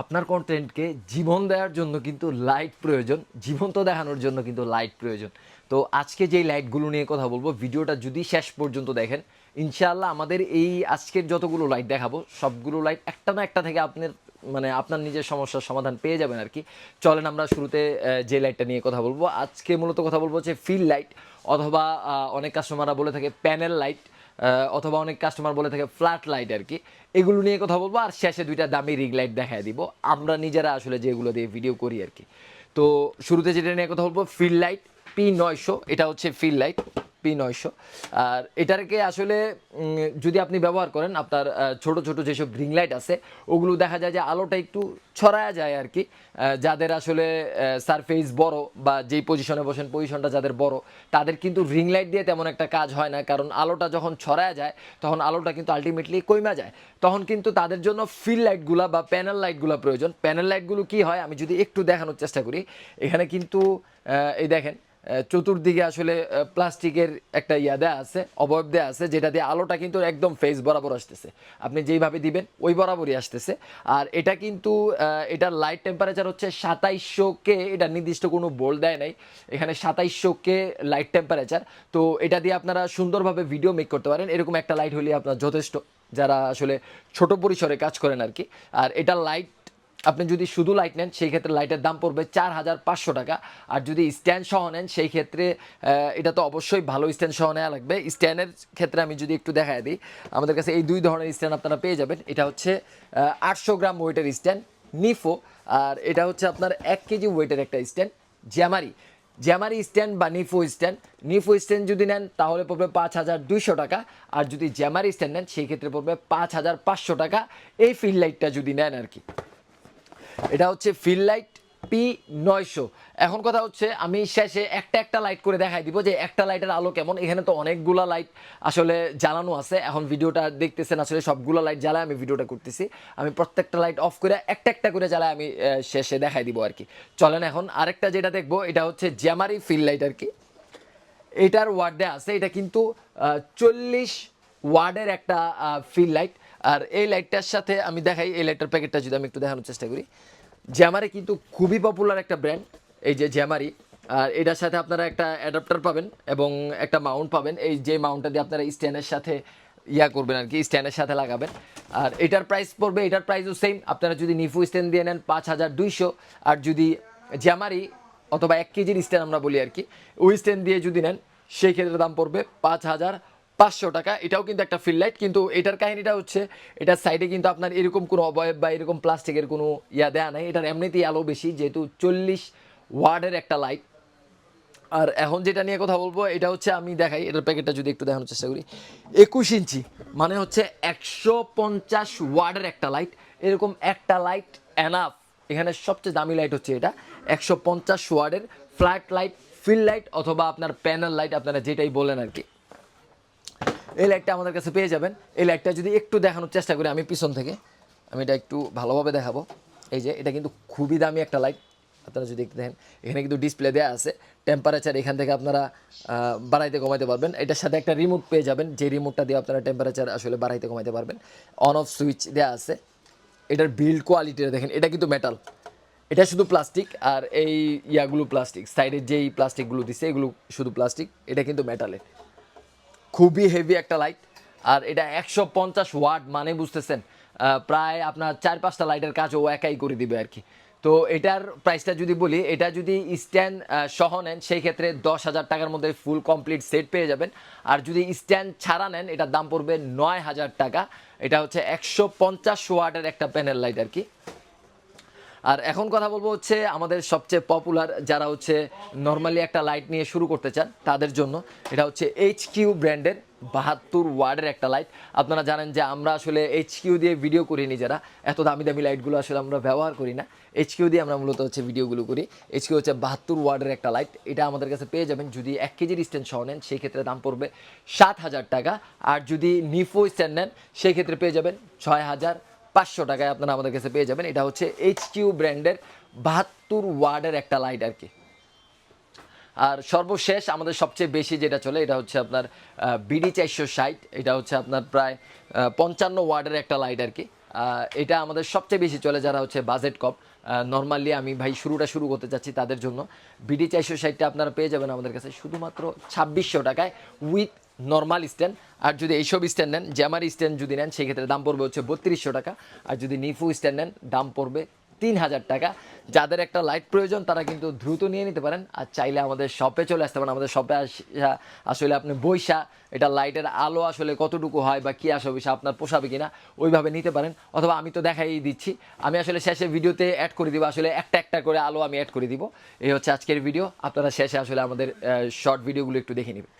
আপনার কন্টেন্টকে জীবন দেওয়ার জন্য কিন্তু লাইট প্রয়োজন, জীবন্ত দেখানোর জন্য কিন্তু লাইট প্রয়োজন। তো আজকে যেই লাইটগুলো নিয়ে কথা বলব, ভিডিওটা যদি শেষ পর্যন্ত দেখেন, ইনশাআল্লাহ আমাদের এই আজকের যতগুলো লাইট দেখাবো, সবগুলো লাইট একটা না একটা থেকে আপনার মানে আপনার নিজের সমস্যার সমাধান পেয়ে যাবেন আর কি। চলেন আমরা শুরুতে যে লাইটটা নিয়ে কথা বলব। আজকে মূলত কথা বলব হচ্ছে ফিল লাইট অথবা অনেক কাস্টমাররা বলে থাকে প্যানেল লাইট অথবা অনেক কাস্টমার বলে থাকে ফ্ল্যাট লাইট আর কি। এগুলো নিয়ে কথা বলব আর শেষে দুইটা দামি রিং লাইট দেখায় দিব। আমরা নিজেরা আসলে যেগুলো দিয়ে ভিডিও করি আর কি। তো শুরুতে যেটা নিয়ে কথা বলব ফিল লাইট পি নয়শো, এটা হচ্ছে ফিল লাইট পি নয়শো। আর এটাকে আসলে যদি আপনি ব্যবহার করেন আপনার ছোট ছোট যেসব রিং লাইট আছে ওগুলো দেখা যায় যে আলোটা একটু ছড়ায়া যায় আর কি। যাদের আসলে সারফেস বড় বা যেই পজিশনে বসেন পজিশনটা যাদের বড় তাদের কিন্তু রিং লাইট দিয়ে তেমন একটা কাজ হয় না। কারণ আলোটা যখন ছড়ায়া যায় তখন আলোটা কিন্তু আলটিমেটলি কইমা যায়। তখন কিন্তু তাদের জন্য ফিল লাইটগুলা বা প্যানেল লাইটগুলো প্রয়োজন। প্যানেল লাইটগুলো কি হয়? আমি যদি একটু দেখানোর চেষ্টা করি। এখানে কিন্তু এই দেখেন চতুর্দিকে আসলে আহ, প্লাস্টিকের একটা ইয়া দেয়া আছে, অবয়ব দেয়া আছে, যেটা দিয়ে আলোটা কিন্তু একদম ফেস বরাবর আসতেছে। আপনি যেইভাবে দিবেন, ওই বরাবরই আসতেছে। আর এটা কিন্তু এটার লাইট টেম্পারেচার হচ্ছে সাতাইশশো কে এটা নির্দিষ্ট কোনো বোল দেয় নাই। এখানে সাতাইশশো কে লাইট টেম্পারেচার তো এটা দিয়ে আপনারা সুন্দরভাবে ভিডিও মেক করতে পারেন। এরকম একটা লাইট হলে আপনার যথেষ্ট, যারা আসলে ছোট পরিসরে কাজ করেন আর কি। আর এটা লাইট আপনি যদি শুধু লাইট নেন, সেই ক্ষেত্রে লাইটের দাম পড়বে চার হাজার পাঁচশো টাকা। আর যদি স্ট্যান্ড সহ নেন, সেই ক্ষেত্রে এটা তো অবশ্যই ভালো স্ট্যান্ড সহ নেওয়া লাগবে। স্ট্যান্ডের ক্ষেত্রে আমি যদি একটু দেখায় দিই, আমাদের কাছে এই দুই ধরনের স্ট্যান্ড আপনারা পেয়ে যাবেন। এটা হচ্ছে আটশো গ্রাম ওয়েটের স্ট্যান্ড নিফো আর এটা হচ্ছে আপনার এক কেজি ওয়েটের একটা স্ট্যান্ড জ্যামারি জ্যামারি স্ট্যান্ড বা নিফো স্ট্যান্ড নিফো স্ট্যান্ড যদি নেন, তাহলে পড়বে পাঁচ হাজার দুইশো টাকা। আর যদি জ্যামারি স্ট্যান্ড নেন, সেই ক্ষেত্রে পড়বে পাঁচ হাজার পাঁচশো টাকা। এই ফিল্ড লাইটটা যদি নেন আর কি। এটা হচ্ছে ফিল লাইট পি নয়শো। এখন কথা হচ্ছে, আমি শেষে একটা একটা লাইট করে দেখাই দিব যে একটা লাইটের আলো কেমন। এখানে তো অনেকগুলা লাইট আসলে জ্বালানো আছে। এখন ভিডিওটা দেখতেছেন আসলে সবগুলো লাইট জ্বালায় আমি ভিডিওটা করতেছি। আমি প্রত্যেকটা লাইট অফ করে একটা একটা করে জ্বালায় আমি শেষে দেখাই দিব আর কি। চলেন এখন, আরেকটা যেটা দেখব, এটা হচ্ছে জ্যামারি ফিল লাইট আর কি। এটার ওয়ার্ডে আছে, এটা কিন্তু চল্লিশ ওয়ার্ডের একটা ফিল লাইট আর এই লাইটটার সাথে আমি দেখাই, এই লাইটটার প্যাকেটটা যদি আমি একটু দেখানোর চেষ্টা করি। জ্যামারি কিন্তু খুবই পপুলার একটা ব্র্যান্ড এই যে জ্যামারি আর এটার সাথে আপনারা একটা অ্যাডাপ্টার পাবেন এবং একটা মাউন্ট পাবেন। এই যে মাউন্টটা দিয়ে আপনারা স্ট্যান্ডের সাথে ইয়া করবেন আর কি স্ট্যান্ডের সাথে লাগাবেন। আর এটার প্রাইস পড়বে, এটার প্রাইসও সেম আপনারা যদি নিফু স্ট্যান্ড দিয়ে নেন, পাঁচ হাজার দুইশো। আর যদি জ্যামারি অথবা এক কেজির স্ট্যান্ড আমরা বলি আর কি, ওই স্ট্যান্ড দিয়ে যদি নেন, সেই ক্ষেত্রে দাম পড়বে পাঁচ হাজার পাঁচশো টাকা। এটাও কিন্তু একটা ফিল লাইট কিন্তু এটার কাহিনীটা হচ্ছে, এটার সাইডে কিন্তু আপনার এরকম কোনো অবয়ব বা এরকম প্লাস্টিকের কোনো ইয়া দেয়া নাই। এটার এমনিতেই আলো বেশি, যেহেতু চল্লিশ ওয়ার্ডের একটা লাইট আর এখন যেটা নিয়ে কথা বলব, এটা হচ্ছে আমি দেখাই, এটার প্যাকেটটা যদি একটু দেখানোর চেষ্টা করি। একুশ ইঞ্চি মানে হচ্ছে একশো পঞ্চাশ ওয়ার্ডের একটা লাইট এরকম একটা লাইট এনাফ এখানে সবচেয়ে দামি লাইট হচ্ছে এটা, একশো পঞ্চাশ ওয়ার্ডের ফ্ল্যাট লাইট ফিল লাইট অথবা আপনার প্যানেল লাইট আপনারা যেটাই বলেন আর কি। এই লাইটটা আমাদের কাছে পেয়ে যাবেন। এই লাইটটা যদি একটু দেখানোর চেষ্টা করি আমি পিছন থেকে, আমি এটা একটু ভালোভাবে দেখাবো। এই যে, এটা কিন্তু খুবই দামি একটা লাইট আপনারা যদি দেখেন, এখানে কিন্তু ডিসপ্লে দেওয়া আছে। টেম্পারেচার এখান থেকে আপনারা বাড়াইতে কমাইতে পারবেন। এটার সাথে একটা রিমোট পেয়ে যাবেন। যে রিমোটটা দিয়ে আপনারা টেম্পারেচার আসলে বাড়াইতে কমাইতে পারবেন। অন অফ সুইচ দেওয়া আছে। এটার বিল্ড কোয়ালিটিটা দেখেন, এটা কিন্তু মেটাল এটা শুধু প্লাস্টিক আর এই ইয়াগুলো প্লাস্টিক সাইডের যেই প্লাস্টিকগুলো দিছে, এগুলো শুধু প্লাস্টিক এটা কিন্তু মেটালের খুবই হেভি একটা লাইট আর এটা একশো পঞ্চাশ ওয়াট মানে বুঝতেছেন প্রায় আপনার চার পাঁচটা লাইটের কাজ ও একাই করে দিবে আর কি। তো এটার প্রাইসটা যদি বলি, এটা যদি স্ট্যান্ড সহ নেন, সেই ক্ষেত্রে দশ হাজার টাকার মধ্যে ফুল কমপ্লিট সেট পেয়ে যাবেন। আর যদি স্ট্যান্ড ছাড়া নেন, এটার দাম পড়বে নয় হাজার টাকা। এটা হচ্ছে একশো পঞ্চাশ ওয়াটের একটা প্যানেল লাইট আর কি। আর এখন কথা বলব হচ্ছে আমাদের সবচেয়ে পপুলার যারা হচ্ছে নর্মালি একটা লাইট নিয়ে শুরু করতে চান, তাদের জন্য। এটা হচ্ছে এইচ কিউ ব্র্যান্ডের বাহাত্তর ওয়ার্ডের একটা লাইট আপনারা জানেন যে আমরা আসলে এইচ কিউ দিয়ে ভিডিও করি নিজেরা এত দামি দামি লাইটগুলো আসলে আমরা ব্যবহার করি না। এইচ কিউ দিয়ে আমরা মূলত হচ্ছে ভিডিওগুলো করি। এইচ কিউ হচ্ছে বাহাত্তর ওয়ার্ডের একটা লাইট এটা আমাদের কাছে পেয়ে যাবেন। যদি এক কেজির স্ট্যান্ড সহ নেন, সেই ক্ষেত্রে দাম পড়বে সাত হাজার টাকা। আর যদি নিফো স্ট্যান্ড নেন, সেই ক্ষেত্রে পেয়ে যাবেন ছয় হাজার পাঁচশো টাকায় আপনারা আমাদের কাছে পেয়ে যাবেন। এটা হচ্ছে এইচ কিউ ব্র্যান্ডের বাহাত্তর ওয়ার্ডের একটা লাইট আর কি। আর সর্বশেষ আমাদের সবচেয়ে বেশি যেটা চলে, এটা হচ্ছে আপনার বিডি চারশো ষাট। এটা হচ্ছে আপনার প্রায় পঞ্চান্ন ওয়ার্ডের একটা লাইট আর কি। এটা আমাদের সবচেয়ে বেশি চলে যারা হচ্ছে বাজেট কপ নর্মালি আমি ভাই শুরুটা শুরু করতে চাচ্ছি তাদের জন্য। বিডি চারশো ষাটটা আপনারা পেয়ে যাবেন আমাদের কাছে শুধুমাত্র ছাব্বিশশো টাকায় উইথ নর্মাল স্ট্যান্ড আর যদি এইসব স্ট্যান্ড নেন জ্যামার স্ট্যান্ড যদি নেন, সেক্ষেত্রে দাম পড়বে হচ্ছে বত্রিশশো টাকা। আর যদি নিফু স্ট্যান্ড নেন, দাম পড়বে তিন হাজার টাকা। যাদের একটা লাইট প্রয়োজন, তারা কিন্তু দ্রুত নিয়ে নিতে পারেন। আর চাইলে আমাদের শপে চলে আসতে পারেন। আমাদের শপে আসা, আসলে আপনি বৈশা, এটা লাইটের আলো আসলে কতটুকু হয় বা কী আসবে আপনার পোষাবে কিনা, ওইভাবে নিতে পারেন। অথবা আমি তো দেখাই দিচ্ছি। আমি আসলে শেষে ভিডিওতে অ্যাড করে দিব। আসলে একটা একটা করে আলো আমি অ্যাড করে দিব। এই হচ্ছে আজকের ভিডিও আপনারা শেষে আসলে আমাদের শর্ট ভিডিওগুলো একটু দেখে নেবেন।